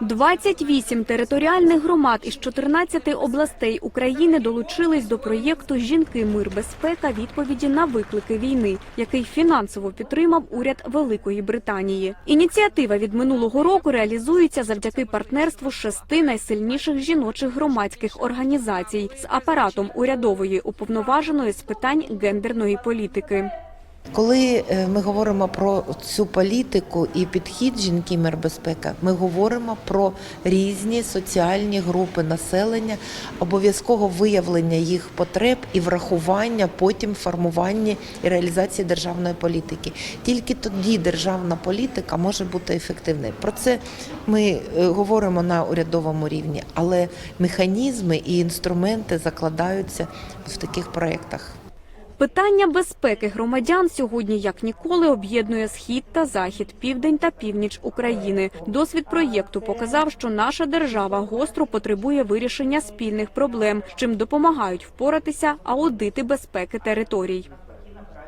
28 територіальних громад із 14 областей України долучились до проєкту Жінки, мир, безпека. Відповіді на виклики війни, який фінансово підтримав уряд Великої Британії. Ініціатива від минулого року реалізується завдяки партнерству шести найсильніших жіночих громадських організацій з апаратом урядової уповноваженої з питань гендерної політики. Коли е, ми говоримо про цю політику і підхід жінки мир безпека, ми говоримо про різні соціальні групи населення, обов'язково виявлення їх потреб і врахування потім формування і реалізації державної політики. Тільки тоді державна політика може бути ефективною. Про це ми е, говоримо на урядовому рівні, але механізми і інструменти закладаються в таких проєктах. Питання безпеки громадян сьогодні як ніколи об'єднує схід та захід, південь та північ України. Досвід проєкту показав, що наша держава гостро потребує вирішення спільних проблем, чим допомагають впоратися аудити безпеки територій.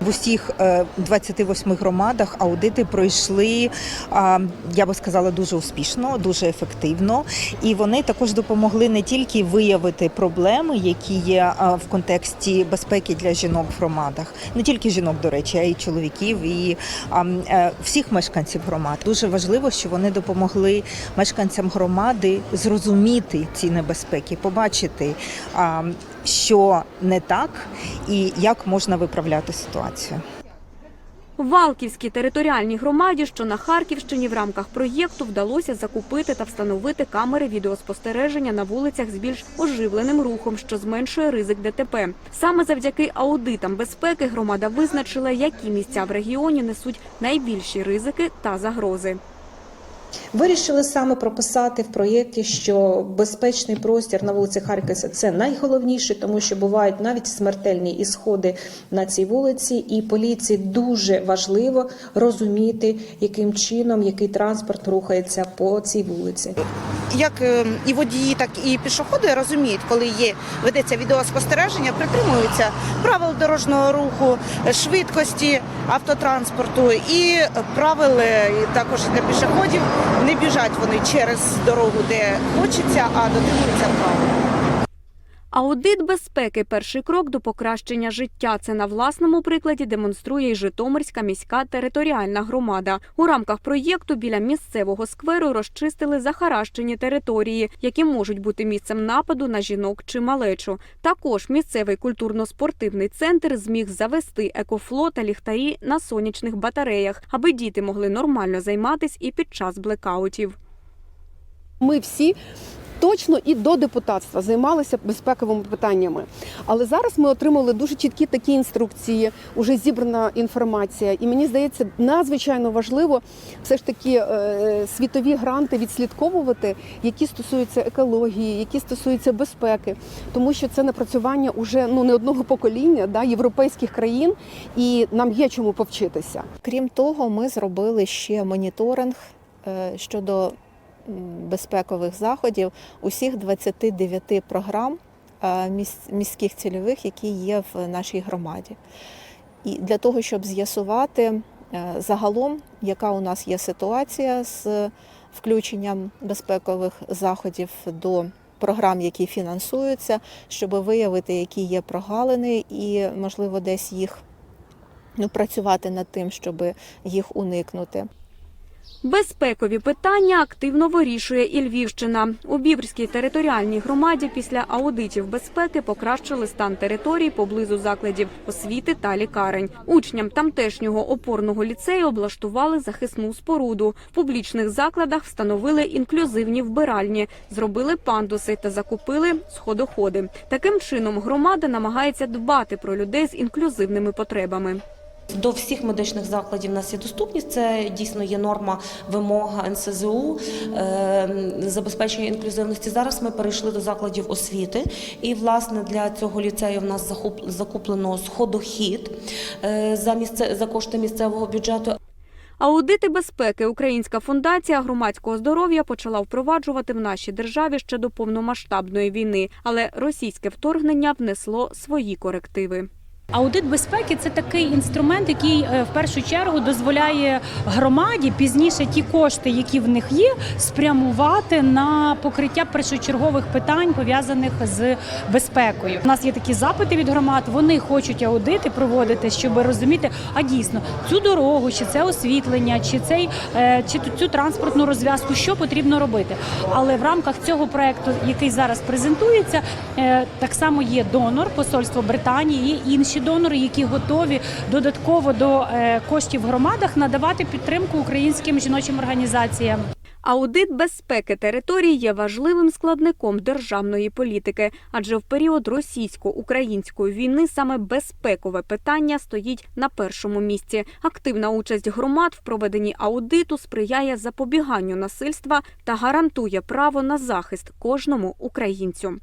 В усіх е, 28 громадах аудити пройшли, я би сказала, дуже успішно, дуже ефективно. І вони також допомогли не тільки виявити проблеми, які є в контексті безпеки для жінок в громадах, не тільки жінок, до речі, а й чоловіків і е, всіх мешканців громад. Дуже важливо, що вони допомогли мешканцям громади зрозуміти ці небезпеки, побачити. Що не так і як можна виправляти ситуацію. Валківській територіальній громаді, що на Харківщині, в рамках проєкту вдалося закупити та встановити камери відеоспостереження на вулицях з більш оживленим рухом, що зменшує ризик ДТП. Саме завдяки аудитам безпеки громада визначила, які місця в регіоні несуть найбільші ризики та загрози. Вирішили саме прописати в проєкті, що безпечний простір на вулиці Харківська це найголовніше, тому що бувають навіть смертельні ісходи на цій вулиці, і поліції дуже важливо розуміти, яким чином який транспорт рухається по цій вулиці. як е, і водії, так і пішоходи розуміють, коли є ведеться відеоспостереження, притримуються правил дорожнього руху, швидкості автотранспорту і правил і також для пішоходів. Не біжать вони через дорогу, де хочеться, а дотримуються правил. Аудит безпеки перший крок до покращення життя. Це на власному прикладі демонструє й Житомирська міська територіальна громада. У рамках проєкту біля місцевого скверу розчистили захаращені території, які можуть бути місцем нападу на жінок чи малечу. Також місцевий культурно-спортивний центр зміг завести екофло та ліхтарі на сонячних батареях, аби діти могли нормально займатись і під час блекаутів. Ми всі точно і до депутатства займалися безпековими питаннями. Але зараз ми отримали дуже чіткі такі інструкції, уже зібрана інформація. І мені здається, надзвичайно важливо все ж таки е, світові гранти відслідковувати, які стосуються екології, які стосуються безпеки, тому що це напрацювання уже ну не одного покоління да, європейських країн, і нам є чому повчитися. Крім того, ми зробили ще моніторинг е, щодо безпекових заходів усіх 29 програм е, міських цільових, які є в нашій громаді. І для того, щоб з'ясувати е, загалом, яка у нас є ситуація з включенням безпекових заходів до програм, які фінансуються, щоб виявити, які є прогалини, і можливо десь їх ну, працювати над тим, щоб їх уникнути. Безпекові питання активно вирішує і Львівщина. У Бібрській територіальній громаді після аудитів безпеки покращили стан територій поблизу закладів освіти та лікарень. Учням тамтешнього опорного ліцею облаштували захисну споруду. В публічних закладах встановили інклюзивні вбиральні, зробили пандуси та закупили сходоходи. Таким чином громада намагається дбати про людей з інклюзивними потребами. До всіх медичних закладів у нас є доступність. Це дійсно є норма вимога НСЗУ е, забезпечення інклюзивності. Зараз ми перейшли до закладів освіти, і власне для цього ліцею в нас закуплено сходохід е, за місце за кошти місцевого бюджету. Аудити безпеки Українська фундація громадського здоров'я почала впроваджувати в нашій державі ще до повномасштабної війни, але російське вторгнення внесло свої корективи. Аудит безпеки це такий інструмент, який е, в першу чергу дозволяє громаді пізніше ті кошти, які в них є, спрямувати на покриття першочергових питань пов'язаних з безпекою. У нас є такі запити від громад. Вони хочуть аудити проводити, щоб розуміти, а дійсно цю дорогу, чи це освітлення, чи цей е, чи цю транспортну розв'язку, що потрібно робити. Але в рамках цього проекту, який зараз презентується, е, так само є донор Посольство Британії, є інші донори, які готові додатково до е, коштів в громадах надавати підтримку українським жіночим організаціям. Аудит безпеки територій є важливим складником державної політики, адже в період російсько-української війни саме безпекове питання стоїть на першому місці. Активна участь громад в проведенні аудиту сприяє запобіганню насильства та гарантує право на захист кожному українцю.